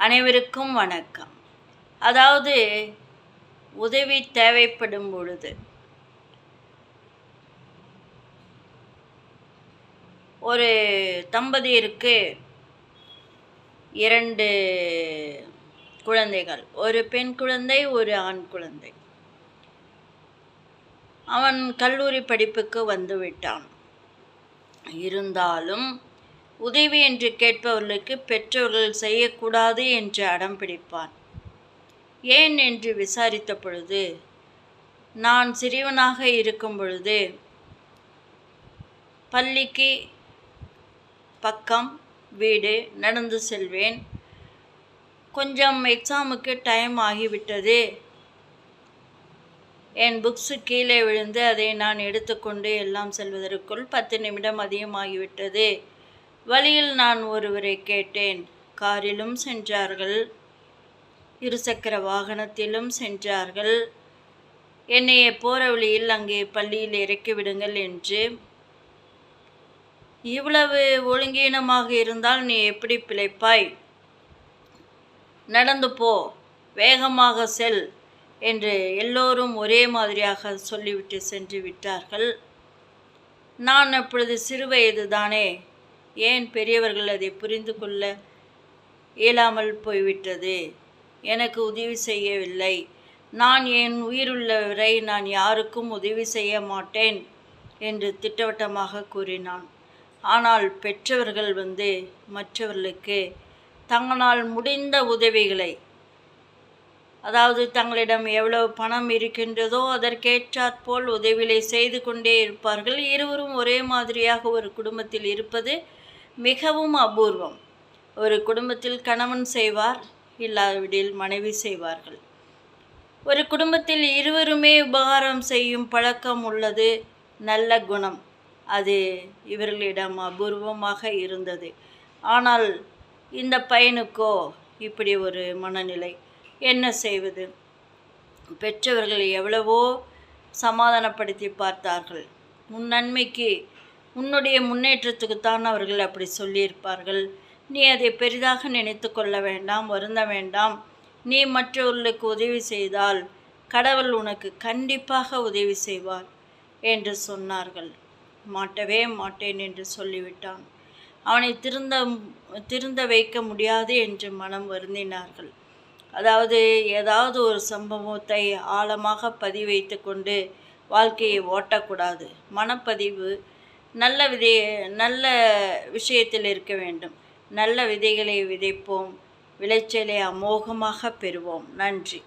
அனைவருக்கும் வணக்கம். அதாவது உதவி தேவைப்படும் பொழுது. ஒரு தம்பதியருக்கு இரண்டு குழந்தைகள். ஒரு பெண் குழந்தை ஒரு ஆண் குழந்தை. அவன் கல்லூரி படிப்புக்கு வந்துவிட்டான் இருந்தாலும் உதவி என்று கேட்பவர்களுக்கு பெற்றோர்கள் செய்யக்கூடாது என்று அடம் பிடிப்பான். ஏன் என்று விசாரித்த பொழுது நான் சிறியவனாக இருக்கும் பொழுது பள்ளிக்கு பக்கம் வீடு நடந்து செல்வேன். கொஞ்சம் எக்ஸாமுக்கு டைம் ஆகிவிட்டது. என் புக்ஸு கீழே விழுந்து அதை நான் எடுத்துக்கொண்டு எல்லாம் செல்வதற்குள் பத்து நிமிடம் அதிகமாகிவிட்டது. வழியில் நான் ஒருவரை கேட்டேன். காரிலும் சென்றார்கள். இருசக்கர வாகனத்திலும் சென்றார்கள். என்னைய போகிற வழியில் அங்கே பள்ளியில் இறக்கிவிடுங்கள் என்று. இவ்வளவு ஒழுங்கீனமாக இருந்தால் நீ எப்படி பிழைப்பாய்? நடந்து போ வேகமாக செல் என்று எல்லோரும் ஒரே மாதிரியாக சொல்லிவிட்டு சென்று விட்டார்கள். நான் அப்பொழுது சிறுவயது தானே ஏன் பெரியவர்கள் அதை புரிந்து கொள்ள இயலாமல் போய்விட்டது? எனக்கு உதவி செய்யவில்லை. நான் என் உயிருள்ளவரை நான் யாருக்கும் உதவி செய்ய மாட்டேன் என்று திட்டவட்டமாக கூறினான். ஆனால் பெற்றவர்கள் வந்து மற்றவர்களுக்கு தங்களால் முடிந்த உதவிகளை அதாவது தங்களிடம் எவ்வளவு பணம் இருக்கின்றதோ அதற்கேற்றாற்போல் உதவிகளை செய்து கொண்டே இருப்பார்கள். இருவரும் ஒரே மாதிரியாக ஒரு குடும்பத்தில் இருப்பது மிகவும் அபூர்வம். ஒரு குடும்பத்தில் கணவன் செய்வார் இல்லாவிடில் மனைவி செய்வார்கள். ஒரு குடும்பத்தில் இருவருமே உபகாரம் செய்யும் பழக்கம் உள்ளது நல்ல குணம். அது இவர்களிடம் அபூர்வமாக இருந்தது. ஆனால் இந்த பையனுக்கோ இப்படி ஒரு மனநிலை. என்ன செய்வது? பெற்றவர்கள் எவ்வளவோ சமாதானப்படுத்தி பார்த்தார்கள். உன் நன்மைக்கு உன்னுடைய முன்னேற்றத்துக்குத்தான் அவர்கள் அப்படி சொல்லியிருப்பார்கள். நீ அதை பெரிதாக நினைத்து கொள்ள வேண்டாம் வருந்த வேண்டாம். நீ மற்றவர்களுக்கு உதவி செய்தால் கடவுள் உனக்கு கண்டிப்பாக உதவி செய்வார் என்று சொன்னார்கள். மாட்டவே மாட்டேன் என்று சொல்லிவிட்டான். அவனை திருந்த திருந்த வைக்க முடியாது என்று மனம் வருந்தினார்கள். அதாவது ஏதாவது ஒரு சம்பவத்தை ஆழமாக பதிவைத்து கொண்டு வாழ்க்கையை ஓட்டக்கூடாது. மனப்பதிவு நல்ல விதை நல்ல விஷயத்தில் இருக்க வேண்டும். நல்ல விதைகளை விதைப்போம். விளைச்சலை அமோகமாக பெறுவோம். நன்றி.